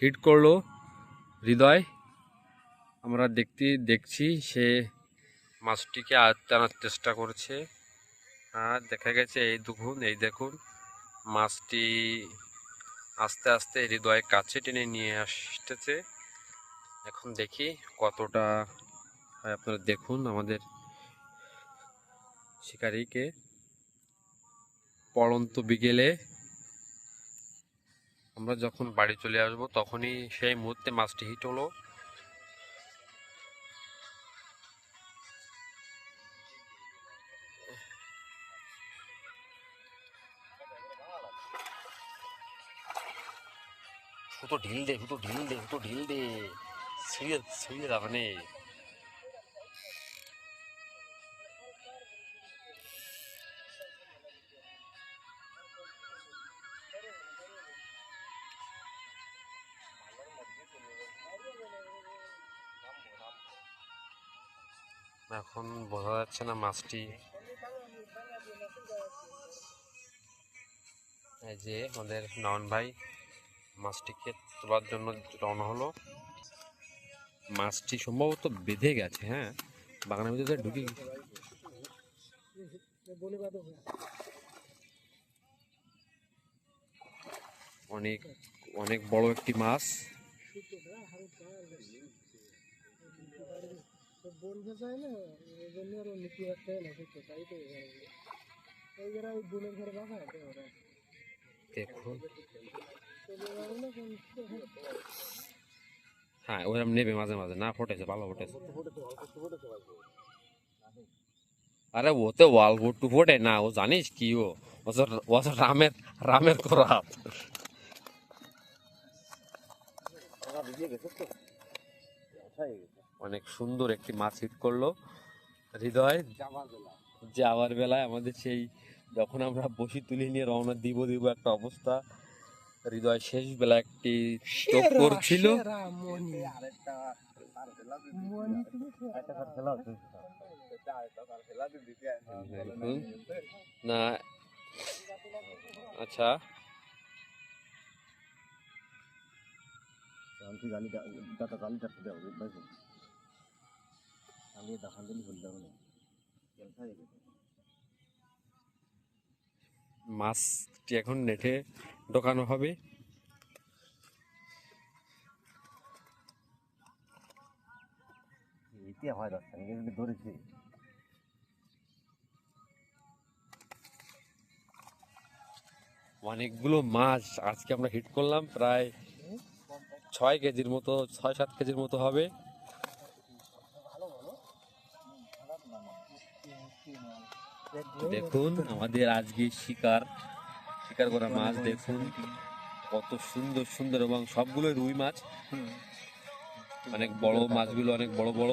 Hit করল। হৃদয়, আমরা দেখতে, দেখছি সে মাছটিকে আয়ত্তে আনার চেষ্টা করছে। আর দেখা গেছে, এই দেখুন এই দেখুন, মাছটি আস্তে আস্তে হৃদয় কাছে টেনে নিয়ে আসতেছে। এখন দেখি কতটা আপনারা দেখুন আমাদের শিকারীকে। পড়ন্ত বিকেলে আমরা যখন বাড়ি চলে আসব তখনই সেই মুহূর্তে মাছটি হিট হলো। ঢিল দে ঢিল দে ঢিল দে। ছিঁড়ে ছিঁড়ে যাবে এখন বোঝা যাচ্ছে না মাছটি। এই যে আমাদের নয়ন ভাই মাছটিকে তোলার জন্য রওনা হলো। মাছটি সম্ভবত বেঁধে গেছে হ্যাঁ? বাগানের ভিতরে ঢুকে। অনেক অনেক বড় একটি মাছ। বলতে চাই না এই জন্য আরও নীতি রাখতে হয় না সত্য তাই তো এই যারা ওই বোনের ঘরে বাসা আছে ওরা দেখুন কোন হ্যাঁ ওরকম নেবে মাঝে মাঝে না ফুটেছে ভালো ফুটেছে। আরে ও তো ওয়াল গুট্টু ফোটে না ও জানিস কি ও? ও তো রামের রামের করাত। অনেক সুন্দর একটি মাছ হিট করল। হৃদয় যাওয়ার বেলায় আমাদের সেই যখন আমরা বসি তুলে নিয়ে রওনা দিব দিব একটা অবস্থা হৃদয় শেষ বেলা একটি চোখ করছিল। না। আচ্ছা। দাদা মাছটি এখন নেটে ঢোকানো হবে। ইতি হয় দশটা ধরেছি। অনেকগুলো মাছ আজকে আমরা হিট করলাম প্রায় ছয় কেজির মতো ছয় সাত কেজির মতো হবে। দেখুন আমাদের আজকে শিকার শিকার করা মাছ দেখুন। কত সুন্দর সুন্দর এবং সবগুলোই রুই মাছ। অনেক বড় মাছগুলো অনেক বড় বড়।